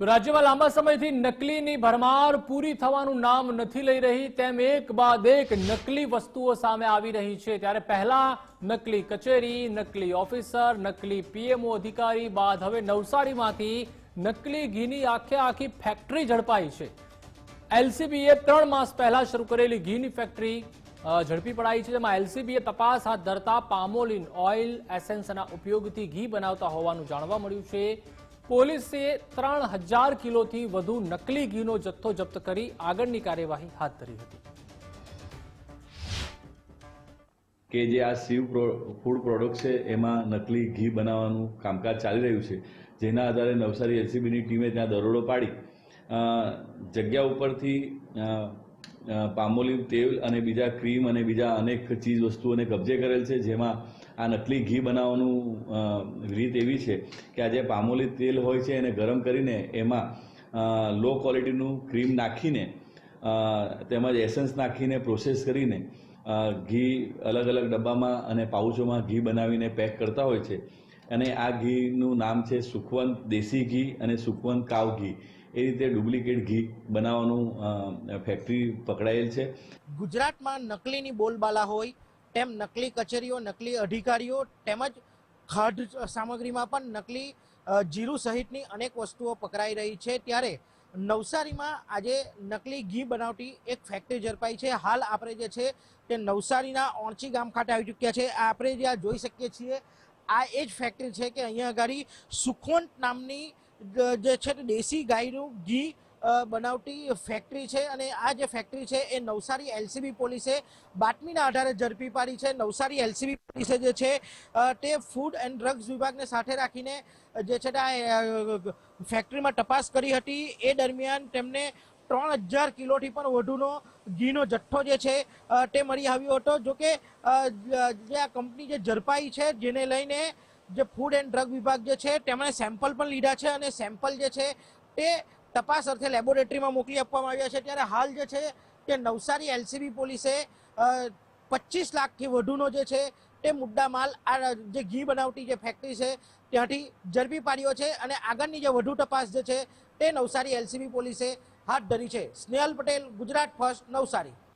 તો રાજ્યમાં લાંબા સમયથી નકલીની ભરમાર પૂરી થવાનું નામ નથી લઈ રહી. તેમ એક બાદ એક નકલી વસ્તુઓ સામે આવી રહી છે. ત્યારે પહેલા નકલી કચેરી, નકલી ઓફિસર, નકલી પીએમઓ અધિકારી, બાદ હવે નવસારીમાંથી નકલી ઘીની આખે આખી ફેક્ટરી ઝડપાઈ છે. એલસીબીએ ત્રણ માસ પહેલા શરૂ કરેલી ઘીની ફેક્ટરી ઝડપી પડાઈ છે. જેમાં એલસીબીએ તપાસ હાથ ધરતા પામોલિન ઓઇલ એસેન્સના ઉપયોગથી ઘી બનાવતા હોવાનું જાણવા મળ્યું છે. પોલીસે ત્રણ હજાર કિલોથી વધુ નકલી ઘીનો જથ્થો જપ્ત કરી આગળની કાર્યવાહી હાથ ધરી હતી. કે જે આ શિવ ફૂડ પ્રોડક્ટ છે, એમાં નકલી ઘી બનાવવાનું કામકાજ ચાલી રહ્યું છે, જેના આધારે નવસારી એલસીબીની ટીમે ત્યાં દરોડો પાડી. જગ્યા ઉપરથી પામોલિવ તેલ અને બીજા ક્રીમ અને બીજા અનેક ચીજ વસ્તુઓને કબજે કરેલ છે, જેમાં આ નકલી ઘી બનાવવાનું રીત એવી છે કે આ જે પામોલીવ તેલ હોય છે એને ગરમ કરીને એમાં લો ક્વોલિટીનું ક્રીમ નાખીને તેમજ એસન્સ નાખીને પ્રોસેસ કરીને ઘી અલગ અલગ ડબ્બામાં અને પાઉચોમાં ઘી બનાવીને પેક કરતા હોય છે. અને આ ઘીનું નામ છે સુખવંત દેશી ઘી અને સુખવંત કાવ ઘી. એ રીતે ડુપ્લિકેટ ઘી બનાવવાનું ફેક્ટરી પકડાયેલ છે. ગુજરાતમાં નકલીની બોલબાલા હોય, તેમ નકલી કચેરીઓ, નકલી અધિકારીઓ, તેમજ ખાદ્ય સામગ્રીમાં પણ નકલી જીરું સહિતની અનેક વસ્તુઓ પકડાઈ રહી છે. ત્યારે નવસારીમાં આજે નકલી ઘી બનાવતી એક ફેક્ટરી ઝડપાઈ છે. હાલ આપણે જે છે તે નવસારીના ઓણચી ગામ ખાતે આવી ચૂક્યા છે. આપણે જે આ જોઈ શકીએ છીએ, આ એ જ ફેક્ટરી છે કે અહીંયા આગળ સુખવંત નામની જ- છે દેશી ગાયનું ઘી બનાવટી ફેક્ટરી છે અને આ જે ફેક્ટરી છે એ નવસારી એલસીબી પોલીસે બાતમીના આધારે ઝડપી પાડી છે. નવસારી એલસીબી પોલીસે જે છે તે ફૂડ એન્ડ ડ્રગ્સ વિભાગને સાથે રાખીને જે છે આ ફેક્ટરીમાં તપાસ કરી હતી. એ દરમિયાન તેમને ત્રણ હજાર કિલોથી પણ વધુનો ઘીનો જથ્થો જે છે તે મળી આવ્યો હતો. જોકે જે આ કંપની જે ઝડપાઈ છે, જેને લઈને જે ફૂડ એન્ડ ડ્રગ વિભાગ જે છે, તેમણે સેમ્પલ પણ લીધા છે અને સેમ્પલ જે છે, તે તપાસ અર્થે લેબોરેટરીમાં મોકલી આપવામાં આવ્યા છે. ત્યારે હાલ જે છે તે નવસારી એલસીબી પોલીસે પચીસ લાખથી વધુનો જે છે, તે મુદ્દા માલ, આ જે ઘી બનાવટી જે ફેક્ટરી છે, ત્યાંથી ઝડપી પાડ્યો છે અને આગળની જે વધુ તપાસ જે છે, તે નવસારી એલસીબી પોલીસે હાથ ધરી છે. સ્નેહલ પટેલ, ગુજરાત ફર્સ્ટ, નવસારી.